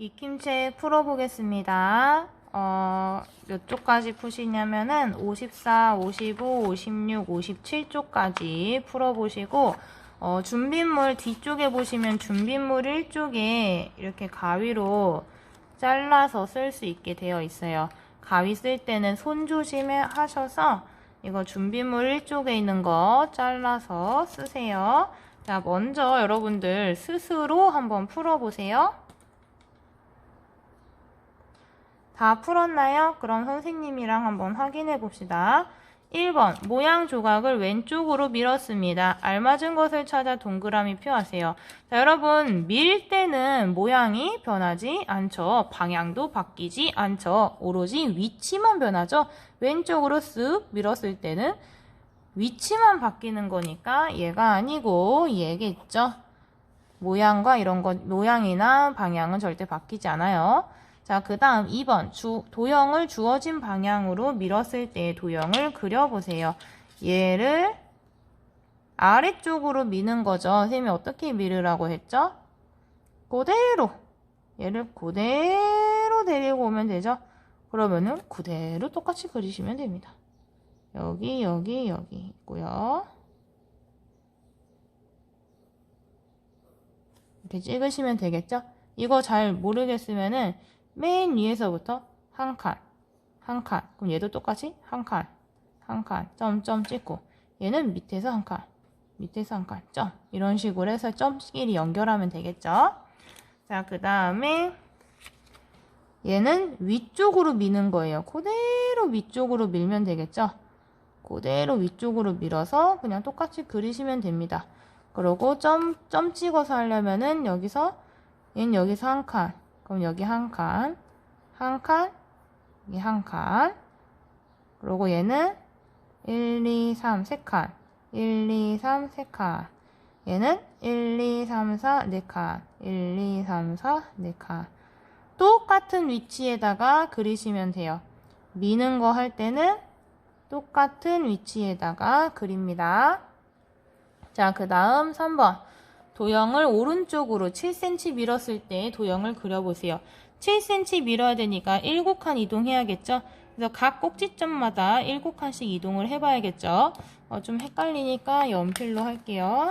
익힘책 풀어보겠습니다. 어, 몇 쪽까지 푸시냐면은 54, 55, 56, 57쪽까지 풀어보시고 어, 준비물 뒤쪽에 보시면 준비물 1쪽에 이렇게 가위로 잘라서 쓸 수 있게 되어 있어요. 가위 쓸 때는 손 조심해 하셔서 이거 준비물 1쪽에 있는 거 잘라서 쓰세요. 자, 먼저 여러분들 스스로 한번 풀어보세요. 다 풀었나요? 그럼 선생님이랑 한번 확인해 봅시다. 1번 모양 조각을 왼쪽으로 밀었습니다. 알맞은 것을 찾아 동그라미 표하세요. 자, 여러분 밀 때는 모양이 변하지 않죠. 방향도 바뀌지 않죠. 오로지 위치만 변하죠. 왼쪽으로 쓱 밀었을 때는 위치만 바뀌는 거니까 얘가 아니고 얘겠죠. 모양과 이런 거 모양이나 방향은 절대 바뀌지 않아요. 자, 그 다음 2번. 주, 도형을 주어진 방향으로 밀었을 때의 도형을 그려보세요. 얘를 아래쪽으로 미는 거죠. 선생님이 어떻게 밀으라고 했죠? 그대로. 얘를 그대로 데리고 오면 되죠. 그러면은 그대로 똑같이 그리시면 됩니다. 여기, 여기, 여기 있고요. 이렇게 찍으시면 되겠죠? 이거 잘 모르겠으면은 맨 위에서부터 한 칸, 한 칸. 그럼 얘도 똑같이 한 칸, 한 칸, 점, 점 찍고 얘는 밑에서 한 칸, 밑에서 한 칸, 점. 이런 식으로 해서 점끼리 연결하면 되겠죠? 자, 그 다음에 얘는 위쪽으로 미는 거예요. 그대로 위쪽으로 밀면 되겠죠? 그대로 위쪽으로 밀어서 그냥 똑같이 그리시면 됩니다. 그리고 점, 점 찍어서 하려면은 여기서 얘는 여기서 한 칸, 그럼 여기 한 칸, 한 칸, 여기 한 칸. 그리고 얘는 1, 2, 3, 세 칸. 1, 2, 3, 세 칸. 얘는 1, 2, 3, 4, 네 칸. 1, 2, 3, 4, 네 칸. 똑같은 위치에다가 그리시면 돼요. 미는 거 할 때는 똑같은 위치에다가 그립니다. 자, 그 다음 3번. 도형을 오른쪽으로 7cm 밀었을 때 도형을 그려보세요. 7cm 밀어야 되니까 7칸 이동해야겠죠? 그래서 각 꼭지점마다 7칸씩 이동을 해봐야겠죠? 어, 좀 헷갈리니까 연필로 할게요.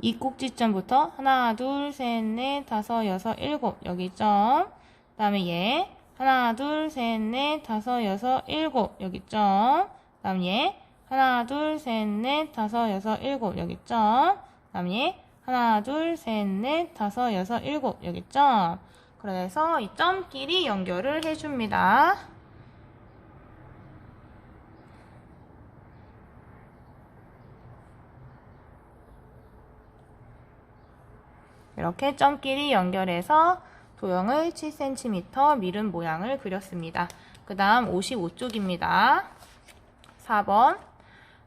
이 꼭지점부터 하나, 둘, 셋, 넷, 다섯, 여섯, 일곱 여기 점. 그 다음에 얘 하나, 둘, 셋, 넷, 다섯, 여섯, 일곱 여기 점. 그 다음 얘 하나, 둘, 셋, 넷, 다섯, 여섯, 일곱 여기 점. 다음에 하나, 둘, 셋, 넷, 다섯, 여섯, 일곱 여기 점. 그래서 이 점끼리 연결을 해줍니다. 이렇게 점끼리 연결해서 도형을 7cm 밀은 모양을 그렸습니다. 그 다음 55쪽입니다. 4번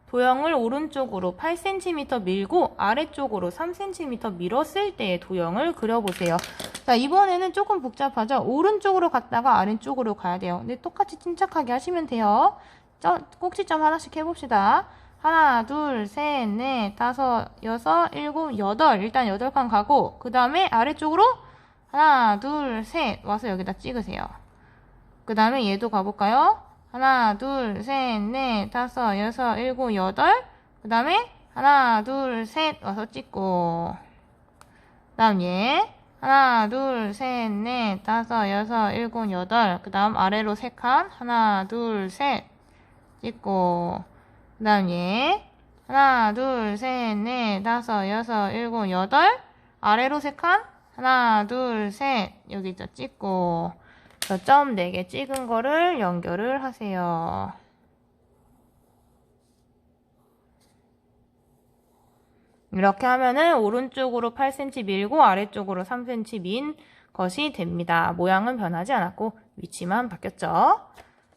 도형을 오른쪽으로 8cm 밀고 아래쪽으로 3cm 밀었을 때의 도형을 그려보세요. 자, 이번에는 조금 복잡하죠? 오른쪽으로 갔다가 아래쪽으로 가야 돼요. 근데 똑같이 침착하게 하시면 돼요. 점, 꼭지점 하나씩 해봅시다. 하나, 둘, 셋, 넷, 다섯, 여섯, 일곱, 여덟. 일단 여덟 칸 가고, 그 다음에 아래쪽으로 하나, 둘, 셋. 와서 여기다 찍으세요. 그 다음에 얘도 가볼까요? 하나, 둘, 셋, 넷, 다섯, 여섯, 일곱, 여덟. 그 다음에 하나, 둘, 셋 와서 찍고. 그 다음 얘. 하나, 둘, 셋, 넷, 다섯, 여섯, 일곱, 여덟. 그 다음 아래로 세 칸. 하나, 둘, 셋. 찍고. 그 다음 얘. 하나, 둘, 셋, 넷, 다섯, 여섯, 일곱, 여덟. 아래로 세 칸. 하나, 둘, 셋. 여기 있죠. 찍고. 점 4개 찍은 거를 연결을 하세요. 이렇게 하면은 오른쪽으로 8cm 밀고 아래쪽으로 3cm 민 것이 됩니다. 모양은 변하지 않았고 위치만 바뀌었죠.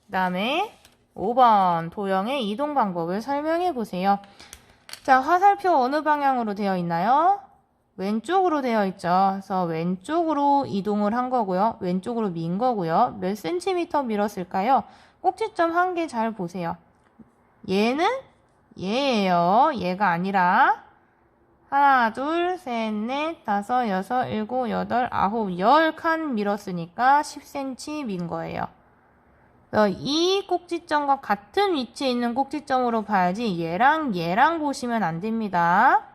그 다음에 5번 도형의 이동 방법을 설명해 보세요. 자, 화살표 어느 방향으로 되어 있나요? 왼쪽으로 되어 있죠. 그래서 왼쪽으로 이동을 한 거고요. 왼쪽으로 민 거고요. 몇 센티미터 밀었을까요? 꼭지점 한 개 잘 보세요. 얘는 얘예요. 얘가 아니라 하나, 둘, 셋, 넷, 다섯, 여섯, 일곱, 여덟, 아홉, 열 칸 밀었으니까 10cm 민 거예요. 이 꼭지점과 같은 위치에 있는 꼭지점으로 봐야지 얘랑 얘랑 보시면 안 됩니다.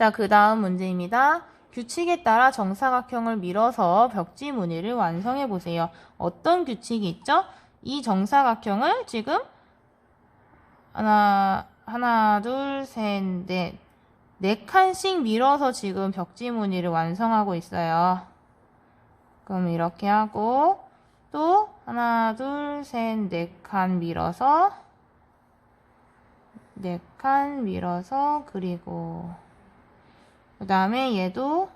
자, 그 다음 문제입니다. 규칙에 따라 정사각형을 밀어서 벽지 무늬를 완성해 보세요. 어떤 규칙이 있죠? 이 정사각형을 지금 하나, 하나, 둘, 셋, 넷, 네 칸씩 밀어서 지금 벽지 무늬를 완성하고 있어요. 그럼 이렇게 하고 또 하나, 둘, 셋, 네 칸 밀어서 네 칸 밀어서 그리고 그 다음에 얘도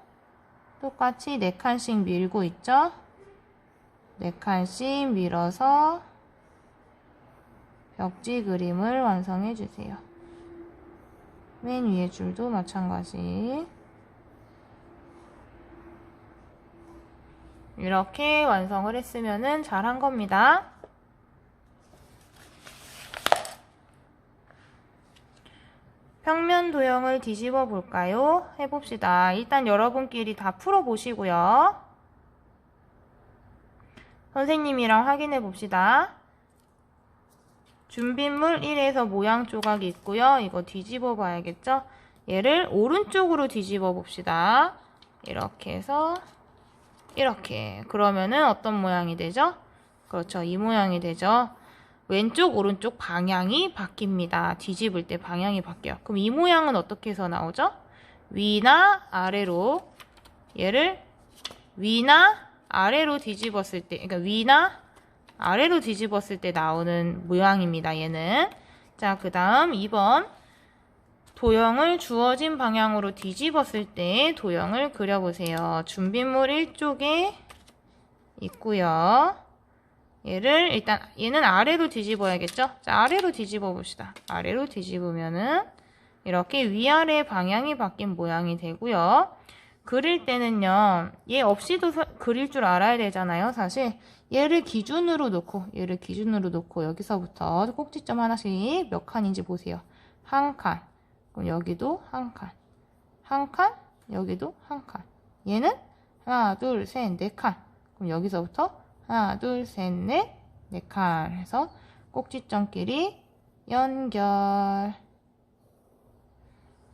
똑같이 네 칸씩 밀고 있죠? 네 칸씩 밀어서 벽지 그림을 완성해 주세요. 맨 위에 줄도 마찬가지. 이렇게 완성을 했으면은 잘한 겁니다. 평면 도형을 뒤집어 볼까요? 해봅시다. 일단 여러분끼리 다 풀어보시고요. 선생님이랑 확인해 봅시다. 준비물 1에서 모양 조각이 있고요. 이거 뒤집어 봐야겠죠? 얘를 오른쪽으로 뒤집어 봅시다. 이렇게 해서 이렇게 그러면은 어떤 모양이 되죠? 그렇죠. 이 모양이 되죠. 왼쪽 오른쪽 방향이 바뀝니다. 뒤집을 때 방향이 바뀌어요. 그럼 이 모양은 어떻게 해서 나오죠? 위나 아래로 얘를 위나 아래로 뒤집었을 때 그러니까 위나 아래로 뒤집었을 때 나오는 모양입니다. 얘는 자, 그 다음 2번 도형을 주어진 방향으로 뒤집었을 때 도형을 그려보세요. 준비물 1쪽에 있고요. 얘를 일단 얘는 아래로 뒤집어야겠죠? 자, 아래로 뒤집어 봅시다. 아래로 뒤집으면은 이렇게 위아래 방향이 바뀐 모양이 되고요. 그릴 때는요. 얘 없이도 서, 그릴 줄 알아야 되잖아요. 사실 얘를 기준으로 놓고 얘를 기준으로 놓고 여기서부터 꼭지점 하나씩 몇 칸인지 보세요. 한 칸. 그럼 여기도 한 칸. 한 칸. 여기도 한 칸. 얘는 하나, 둘, 셋, 네 칸. 그럼 여기서부터 하나, 둘, 셋, 넷, 네칸 해서 꼭지점끼리 연결.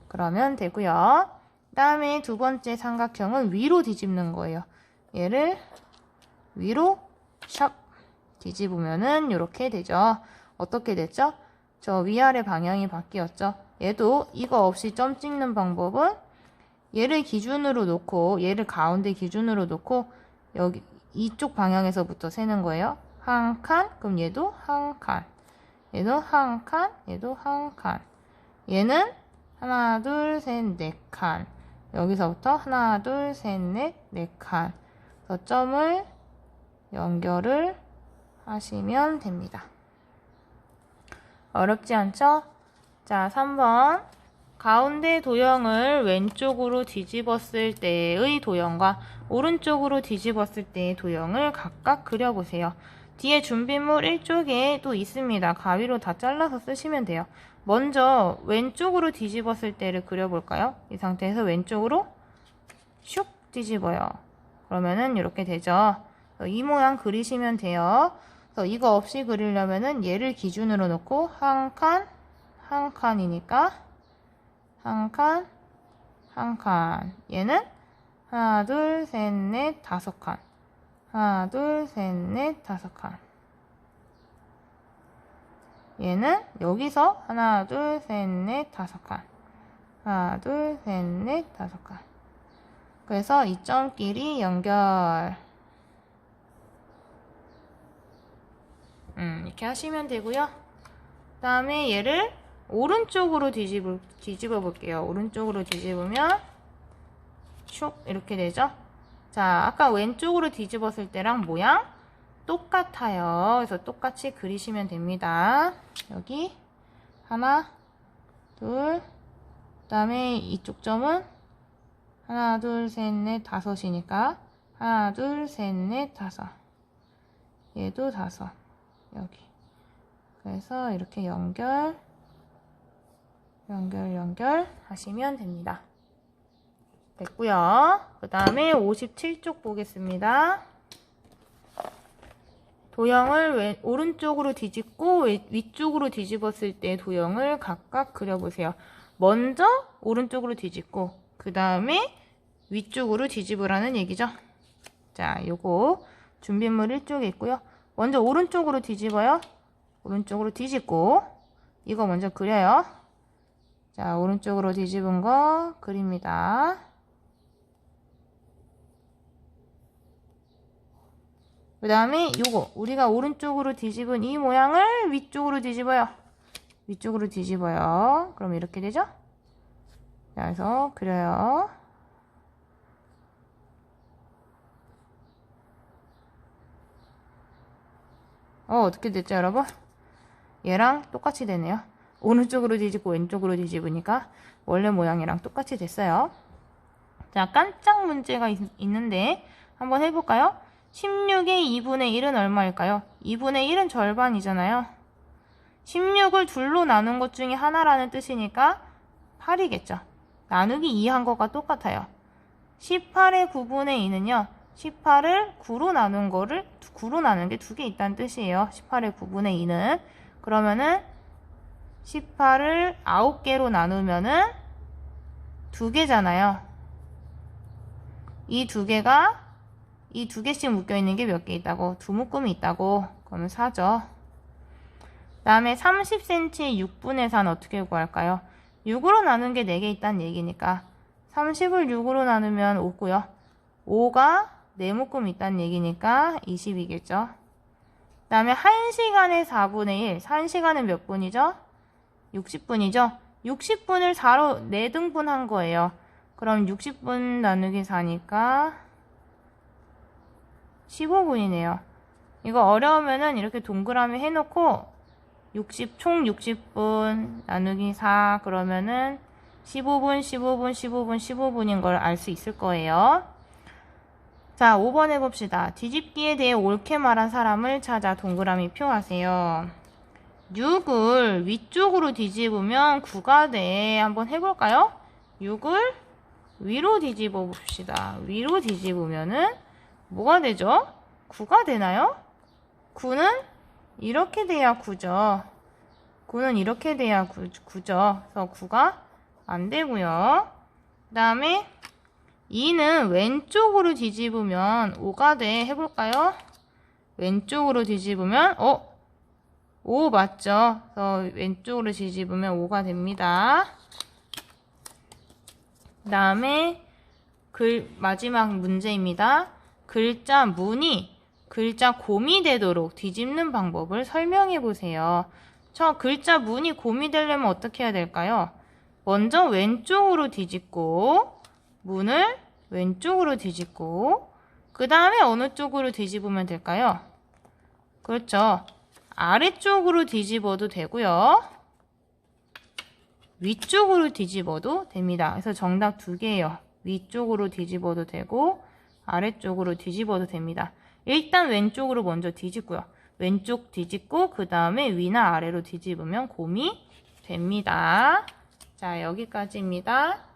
그러면 되고요. 다음에 두 번째 삼각형은 위로 뒤집는 거예요. 얘를 위로 샵 뒤집으면은 이렇게 되죠. 어떻게 됐죠? 저 위아래 방향이 바뀌었죠. 얘도 이거 없이 점 찍는 방법은 얘를 기준으로 놓고 얘를 가운데 기준으로 놓고 여기 이쪽 방향에서부터 세는 거예요. 한 칸, 그럼 얘도 한 칸. 얘도 한 칸, 얘도 한 칸. 얘는 하나, 둘, 셋, 네 칸. 여기서부터 하나, 둘, 셋, 넷, 네 칸. 그 점을 연결을 하시면 됩니다. 어렵지 않죠? 자, 3번. 가운데 도형을 왼쪽으로 뒤집었을 때의 도형과 오른쪽으로 뒤집었을 때의 도형을 각각 그려보세요. 뒤에 준비물 1쪽에 또 있습니다. 가위로 다 잘라서 쓰시면 돼요. 먼저 왼쪽으로 뒤집었을 때를 그려볼까요? 이 상태에서 왼쪽으로 슉 뒤집어요. 그러면은 이렇게 되죠. 이 모양 그리시면 돼요. 그래서 이거 없이 그리려면은 얘를 기준으로 놓고 한 칸, 한 칸이니까 한 칸, 한 칸. 얘는 하나, 둘, 셋, 넷, 다섯 칸. 하나, 둘, 셋, 넷, 다섯 칸. 얘는 여기서 하나, 둘, 셋, 넷, 다섯 칸. 하나, 둘, 셋, 넷, 다섯 칸. 그래서 이 점끼리 연결. 음, 이렇게 하시면 되고요. 그 다음에 얘를 오른쪽으로 뒤집어, 뒤집어 볼게요. 오른쪽으로 뒤집으면 슉 이렇게 되죠. 자, 아까 왼쪽으로 뒤집었을 때랑 모양 똑같아요. 그래서 똑같이 그리시면 됩니다. 여기 하나, 둘, 그 다음에 이쪽 점은 하나, 둘, 셋, 넷, 다섯이니까 하나, 둘, 셋, 넷, 다섯. 얘도 다섯. 여기. 그래서 이렇게 연결, 연결 연결 하시면 됩니다. 됐고요. 그 다음에 57쪽 보겠습니다. 도형을 왼, 오른쪽으로 뒤집고 왼- 위쪽으로 뒤집었을 때 도형을 각각 그려보세요. 먼저 오른쪽으로 뒤집고 그 다음에 위쪽으로 뒤집으라는 얘기죠. 자, 요거 준비물 1쪽에 있고요. 먼저 오른쪽으로 뒤집어요. 오른쪽으로 뒤집고 이거 먼저 그려요. 자, 오른쪽으로 뒤집은 거 그립니다. 그 다음에 요거 우리가 오른쪽으로 뒤집은 이 모양을 위쪽으로 뒤집어요. 위쪽으로 뒤집어요. 그럼 이렇게 되죠? 자, 그래서 그려요. 어, 어떻게 됐죠, 여러분? 얘랑 똑같이 되네요. 오른쪽으로 뒤집고 왼쪽으로 뒤집으니까 원래 모양이랑 똑같이 됐어요. 자, 깜짝 문제가 있, 있는데 한번 해볼까요? 16의 2분의 1은 얼마일까요? 2분의 1은 절반이잖아요. 16을 둘로 나눈 것 중에 하나라는 뜻이니까 8이겠죠. 나누기 2한 것과 똑같아요. 18의 9분의 2는요. 18을 9로 나눈 거를 9로 나눈 게 두 개 있다는 뜻이에요. 18의 9분의 2는. 그러면은 18을 9개로 나누면은 두 개잖아요. 이두 개가 이두 개씩 묶여 있는 게 몇 개 있다고? 두 묶음이 있다고. 그러면 4죠. 다음에 30cm의 6분의 4는 어떻게 구할까요? 6으로 나눈 게 4개 있다는 얘기니까 30을 6으로 나누면 5고요. 5가 4묶음 있다는 얘기니까 20이겠죠. 그 다음에 1시간에 4분의 1. 1시간은 몇 분이죠? 60분이죠? 60분을 4로 4등분한 거예요. 그럼 60분 나누기 4니까 15분이네요. 이거 어려우면은 이렇게 동그라미 해놓고 60, 총 60분 나누기 4 그러면은 15분, 15분, 15분, 15분인 걸 알 수 있을 거예요. 자, 5번 해봅시다. 뒤집기에 대해 옳게 말한 사람을 찾아 동그라미 표하세요. 6을 위쪽으로 뒤집으면 9가 돼. 한번 해볼까요? 6을 위로 뒤집어 봅시다. 위로 뒤집으면은 뭐가 되죠? 9가 되나요? 9는 이렇게 돼야 9죠. 9는 이렇게 돼야 9, 9죠. 그래서 9가 안 되고요. 그 다음에 2는 왼쪽으로 뒤집으면 5가 돼. 해볼까요? 왼쪽으로 뒤집으면 어? 5 맞죠? 그래서 왼쪽으로 뒤집으면 5가 됩니다. 그 다음에 글 마지막 문제입니다. 글자 문이 글자 곰이 되도록 뒤집는 방법을 설명해 보세요. 저 글자 문이 곰이 되려면 어떻게 해야 될까요? 먼저 왼쪽으로 뒤집고 문을 왼쪽으로 뒤집고 그 다음에 어느 쪽으로 뒤집으면 될까요? 그렇죠. 아래쪽으로 뒤집어도 되고요. 위쪽으로 뒤집어도 됩니다. 그래서 정답 두 개예요. 위쪽으로 뒤집어도 되고 아래쪽으로 뒤집어도 됩니다. 일단 왼쪽으로 먼저 뒤집고요. 왼쪽 뒤집고 그 다음에 위나 아래로 뒤집으면 곰이 됩니다. 자 여기까지입니다.